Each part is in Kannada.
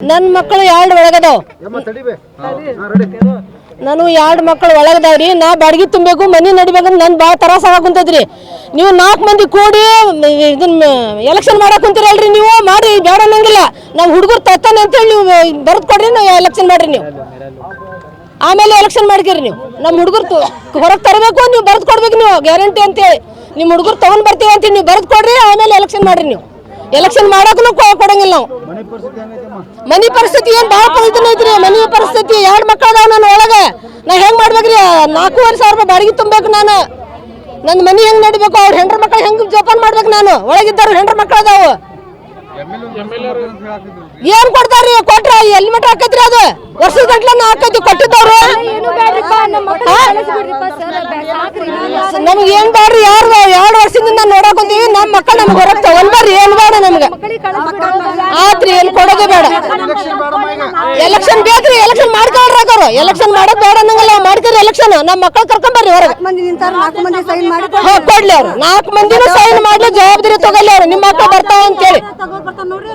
ನನ್ನ ಮಕ್ಕಳು ಎರಡು ಒಳಗದಾವ? ನಾನು ಎರಡು ಮಕ್ಕಳು ಒಳಗದಾವ್ರಿ? ನಾ ಬಾಡಿಗೆ ತುಂಬಬೇಕು ಮನಿ ನಡಿಬೇಕಂತ ನನ್ ಭಾಳ ತರಾಸ ಕುಂತದ್ರಿ. ನೀವು ನಾಲ್ಕು ಮಂದಿ ಕೂಡಿ ಇದನ್ನ ಎಲೆಕ್ಷನ್ ಮಾಡಕ್ ಕುಂತೀರಲ್ರಿ ನೀವು? ಮಾಡಿ ಬೇಡ ಅನ್ನಂಗಿಲ್ಲ. ನಾವು ಹುಡುಗರು ತತ್ತಾನೆ ಅಂತೇಳಿ ನೀವು ಬರ್ದು ಕೊಡ್ರಿ ನಾವು ಎಲೆಕ್ಷನ್ ಮಾಡ್ರಿ ನೀವು. ಆಮೇಲೆ ಎಲೆಕ್ಷನ್ ಮಾಡ್ಕೇರಿ ನೀವು. ನಮ್ಮ ಹುಡುಗರು ಹೊರಗೆ ತರಬೇಕು ನೀವು ಬರ್ದು ಕೊಡ್ಬೇಕು ನೀವು ಗ್ಯಾರಂಟಿ ಅಂತೇಳಿ. ನಿಮ್ಮ ಹುಡುಗರು ತಗೊಂಡ್ ಬರ್ತೀವಿ ಅಂತ ನೀವು ಬರ್ದು ಕೊಡ್ರಿ ಆಮೇಲೆ ಎಲೆಕ್ಷನ್ ಮಾಡ್ರಿ ನೀವು. ಎಲೆಕ್ಷನ್ ಮಾಡಕ್ಕೂ ಕೊಡಂಗಿಲ್ಲ ನಾವು. ಮನೆ ಪರಿಸ್ಥಿತಿ ಏನ್ ಬಹಳ ಪರಿಸ್ಥಿತಿ ಐತ್ರಿ ಮನಿ ಪರಿಸ್ಥಿತಿ. ಎರಡ್ ಮಕ್ಕಳ ನಾನು ನನ್ನ ಒಳಗೆ. ನಾ ಹೆಂಗ್ ಮಾಡ್ಬೇಕ್ರಿ? ನಾಲ್ಕೂವರೆ ಸಾವಿರ ರೂಪಾಯಿ ಬಾಡಿಗೆ ತುಂಬಬೇಕು ನಾನು. ನನ್ನ ಮನಿ ಹೆಂಗ್ ನಡಿಬೇಕು? ಅವ್ರ ಹೆಂಡ್ರ ಮಕ್ಕಳು ಹೆಂಗ್ ಜೋಪಾನ ಮಾಡ್ಬೇಕು ನಾನು? ಒಳಗಿದ್ದಾರ ಹೆಂಡ್ರ ಮಕ್ಕಳು ಅದಾವು. ಏನ್ ಕೊಡ್ತಾರ್ರಿ? ಕೊಟ್ರ ಎಲ್ಲಿ ಮಟ್ಟ ಹಾಕೈತ್ರಿ ಅದು? ವರ್ಷದ ಗಂಟ್ಲ ಹಾಕೈತಿ ಕೊಟ್ಟಿದ್ದವ್ರು. ನಮ್ಗೆ ಏನ್ ಬ್ಯಾಡ್ರಿ? ಯಾರು ಎರಡು ವರ್ಷದಿಂದ ನೋಡಕೊಂತೀವಿ ನಮ್ಮ ಮಕ್ಕಳು ನಮ್ಗೆ ಹೊರಗ್ತಾವ ಒಂದ್ ಬರ್ರಿ. ನಮ್ಗೆ ಆತ್ರಿ ಏನ್ ಕೊಡೋದು ಬೇಡ. ಎಲೆಕ್ಷನ್ ಬೇಕ್ರಿ ಎಲೆಕ್ಷನ್ ಮಾಡ್ಕೊಳ್ರಿ ಅವರು ಎಲೆಕ್ಷನ್ ಮಾಡೋದ್ ಬೇಡ ಅನ್ನಂಗಿಲ್ಲ ಮಾಡ್ತೀರಿ ಎಲೆಕ್ಷನ್ ನಮ್ಮ ಮಕ್ಕಳು ಕರ್ಕೊಂಡ್ ಬರ್ರಿ ಹೊರಗೆ ಮಂದಿ ನಿಂತಾರ ನಾಲ್ಕು ಮಂದಿ ಸೈನ್ ಮಾಡಿ ಹಾ ಕೊಡ್ಲಿ ಅವ್ರು. ನಾಲ್ಕು ಮಂದಿನೂ ಸೈನ್ ಮಾಡ್ಲಿ ಜವಾಬ್ದಾರಿ ತಗೊಳ್ಳಿ ಅವ್ರು. ನಿಮ್ಮ ಮಕ್ಕಳು ಬರ್ತಾವ ಅಂತೇಳಿ.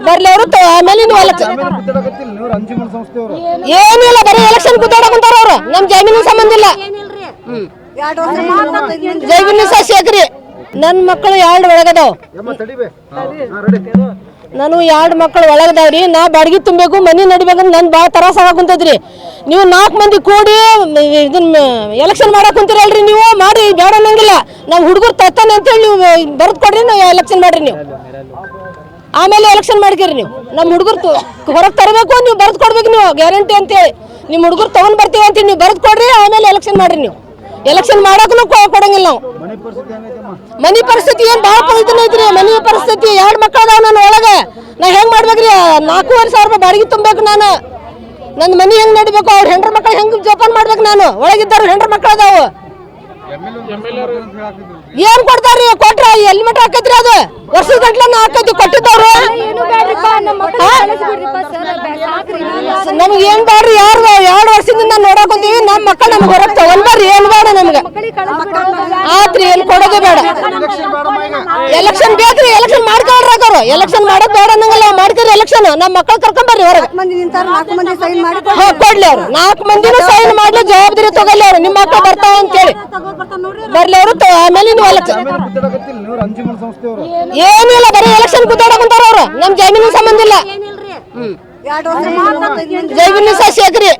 ಬರ್ಲಿ ಅವರು ಆಮೇಲೆ ನೀವು ಎಲೆಕ್ಷನ್ ಏನಿಲ್ಲ ಬರೀ ಎಲೆಕ್ಷನ್ ಕುದ್ದಾಡಕಂತಾರ ಅವ್ರು. ನಮ್ ಜಮೀನಿನ ಸಂಬಂಧ ಇಲ್ಲ. ಜೈವಿನ ಸಹ ಶೇಖರಿ ನನ್ನ ಮಕ್ಕಳು ಎರಡು ಒಳಗದಾವ ನಾನು ಎರಡು ಮಕ್ಕಳು ಒಳಗದಾವ್ರಿ? ನಾ ಬಾಡಿಗೆ ತುಂಬಬೇಕು ಮನೆ ನಡಿಬೇಕಂದ್ರೆ ನನ್ ಭಾಳ ತ್ರಾಸ ಕುಂತದ್ರಿ. ನೀವು ನಾಲ್ಕು ಮಂದಿ ಕೂಡಿ ಇದನ್ನ ಎಲೆಕ್ಷನ್ ಮಾಡಕ್ ಕುಂತೀರಲ್ರಿ ನೀವು? ಮಾಡಿ ಬೇಡ ಅನ್ನಂಗಿಲ್ಲ. ನಾವು ಹುಡುಗರು ತತ್ತಾನೆ ಅಂತೇಳಿ ನೀವು ಬರೆದು ಕೊಡ್ರಿ ನಾವು ಎಲೆಕ್ಷನ್ ಮಾಡ್ರಿ ನೀವು. ಆಮೇಲೆ ಎಲೆಕ್ಷನ್ ಮಾಡ್ಕೀರಿ ನೀವು. ನಮ್ಮ ಹುಡುಗರು ಹೊರಗೆ ತರಬೇಕು ನೀವು ಬರೆದು ಕೊಡ್ಬೇಕು ನೀವು ಗ್ಯಾರಂಟಿ ಅಂತೇಳಿ. ನಿಮ್ಮ ಹುಡುಗರು ತಗೊಂಡ್ ಬರ್ತೀವಿ ಅಂತ ನೀವು ಬರೆದು ಕೊಡ್ರಿ ಆಮೇಲೆ ಎಲೆಕ್ಷನ್ ಮಾಡ್ರಿ ನೀವು. ಎಲೆಕ್ಷನ್ ಮಾಡಕ್ಕೂ ಕೊಡಂಗಿಲ್ಲ ನಾವು. ಮನೆ ಪರಿಸ್ಥಿತಿ ಹೆಂಗೈತಮ್ಮ? ಮನಿ ಪರಿಸ್ಥಿತಿ ಏನ್ ಬಹಳ ಪವಿತ್ರ ಐತ್ರಿ ಮನಿ ಪರಿಸ್ಥಿತಿ. ಎರಡ್ ಮಕ್ಕಳ ಅದಾವ ನನ್ನ ಒಳಗೆ. ನಾ ಹೆಂಗ್ ಮಾಡ್ಬೇಕ್ರಿ? ನಾಲ್ಕೂವರೆ ಸಾವಿರ ರೂಪಾಯಿ ಬಾಡಿಗೆ ತುಂಬಬೇಕು ನಾನು. ನನ್ನ ಮನಿ ಹೆಂಗ್ ನಡಿಬೇಕು? ಅವ್ರ ಹೆಂಡ್ರ ಮಕ್ಕಳು ಹೆಂಗ್ ಜೋಪಾನ ಮಾಡ್ಬೇಕು ನಾನು? ಒಳಗಿದ್ದಾರ ಹೆಂಡ್ರ ಮಕ್ಕಳು ಅದಾವು. ಏನ್ ಕೊಡ್ತಾರ್ರಿ? ಕೊಟ್ರ ಎಲ್ಲಿ ಮಟ್ಟ ಹಾಕೈತ್ರಿ ಅದು? ವರ್ಷದ ಗಂಟ್ಲ ಹಾಕೈತಿ ಕೊಟ್ಟಿದ್ದವ್ರು. ನಮ್ಗೆ ಏನ್ ಬ್ಯಾಡ್ರಿ ಯಾರು ಎರಡು ವರ್ಷದಿಂದ ನೋಡಕೊಂತೀವಿ ನಮ್ಮ ಮಕ್ಕಳು ನಮ್ಗೆ ಹೊರಗೆ ತಗೊಂಡ್ ಬರ್ರಿ ಏನ್ ಬೇಡ ನಮ್ಗೆ ಆತ್ರಿ ಏನ್ ಕೊಡೋದು ಬೇಡ. ಎಲೆಕ್ಷನ್ ಬೇಕ್ರಿ ಎಲೆಕ್ಷನ್ ಮಾಡ್ಕೊಳ್ರಿ ಅವರು ಎಲೆಕ್ಷನ್ ಮಾಡಕ್ ಬೇಡ ಅನ್ನಂಗಲ್ಲ ಮಾಡ್ತೀರಿ ಎಲೆಕ್ಷನ್ ನಮ್ಮ ಮಕ್ಕಳ ಕರ್ಕೊಂಡ್ ಬರ್ರಿ ಹೊರಗೆ. ಮಂದಿ ನಿಂತಾರ ನಾಲ್ಕು ಮಂದಿ ಸೈನ್ ಮಾಡಿ ಹಾ ಕೊಡ್ಲಿ ಅವ್ರು. ನಾಲ್ಕು ಮಂದಿನೂ ಸೈನ್ ಮಾಡ್ಲಿ ಜವಾಬ್ದಾರಿ ತಗೊಳ್ಳಿ ಅವ್ರು. ನಿಮ್ಮ ಮಕ್ಕಳು ಬರ್ತಾವ ಅಂತೇಳಿ. ಬರ್ಲಿ ಅವರು ಆಮೇಲೆ ನೀವು ಎಲೆಕ್ಷನ್ ಏನಿಲ್ಲ ಬರೀ ಎಲೆಕ್ಷನ್ ಕುದ್ದಾಡಕಂತಾರ ಅವ್ರು. ನಮ್ ಜಮೀನಿನ ಸಂಬಂಧ ಇಲ್ಲ. ಜೈವಿನ ಸಹ ಶೇಖರಿ